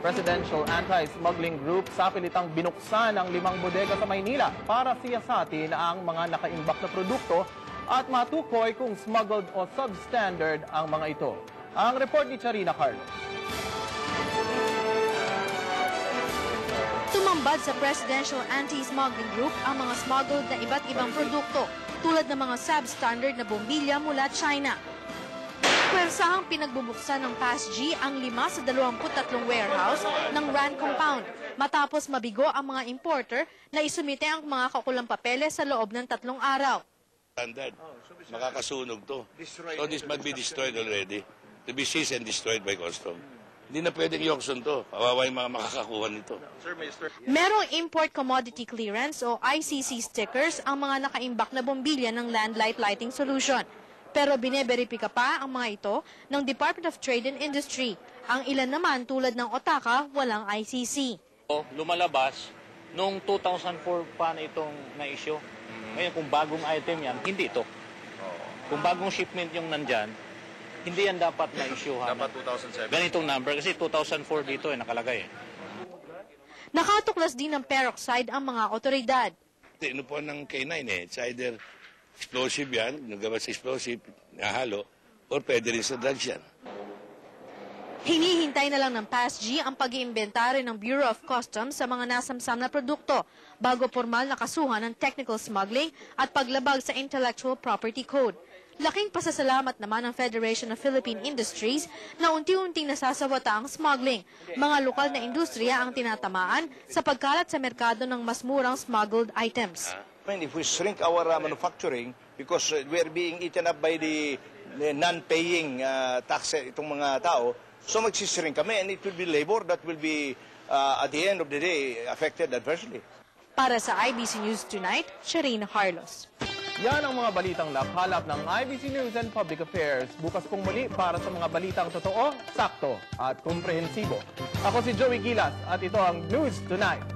Presidential Anti-Smuggling Group sa pilitang binuksan ang limang bodega sa Maynila para siyasatin ang mga nakaimbak na produkto at matukoy kung smuggled o substandard ang mga ito. Ang report ni Charina Carlos. Tumambad sa Presidential Anti-Smuggling Group ang mga smuggled na iba't ibang produkto tulad ng mga substandard na bombilya mula China. Pwersahang pinagbubuksan ng PASG ang lima sa 23 warehouse ng RAN compound matapos mabigo ang mga importer na isumite ang mga kakulang papeles sa loob ng tatlong araw. standard. Makakasunog to. So this might be destroyed already. To be seized and destroyed by custom. Hindi na pwedeng yokson to. Kawawa yung mga makakakuha nito. Merong import commodity clearance o ICC stickers ang mga nakaimbak na bombilya ng Landlight Lighting Solution. Pero bineberipika pa ang mga ito ng Department of Trade and Industry. Ang ilan naman tulad ng Otaka, walang ICC. Lumalabas noong 2004 pa na itong na-issue. Ngayon, kung bagong item yan, hindi ito. Kung bagong shipment yung nandyan, hindi yan dapat na-issue. Dapat 2007. Ganitong number, kasi 2004 dito eh, nakalagay eh. Nakatuklas din ng peroxide ang mga otoridad. Ano po ng K9 eh. It's either explosive yan, nagawa sa explosive, nahalo, or pwede rin sa drugs yan. Hinihintay na lang ng PASG ang pag-iimbentary ng Bureau of Customs sa mga nasamsam na produkto bago formal na kasuhan ng technical smuggling at paglabag sa Intellectual Property Code. Laking pasasalamat naman ng Federation of Philippine Industries na unti-unting nasasawata ang smuggling. Mga lokal na industriya ang tinatamaan sa pagkalat sa merkado ng mas murang smuggled items. Mean, if we shrink our uh, manufacturing because uh, we're being eaten up by the, the non-paying uh, tax itong mga tao, so magsishrink kami and it will be labor that will be uh, at the end of the day affected adversely. Para sa IBC News Tonight, Shireen Harlos. Yan ang mga balitang nakalap ng IBC News and Public Affairs. Bukas pong muli para sa mga balitang totoo, sakto at komprehensibo. Ako si Joey Gilas at ito ang News Tonight.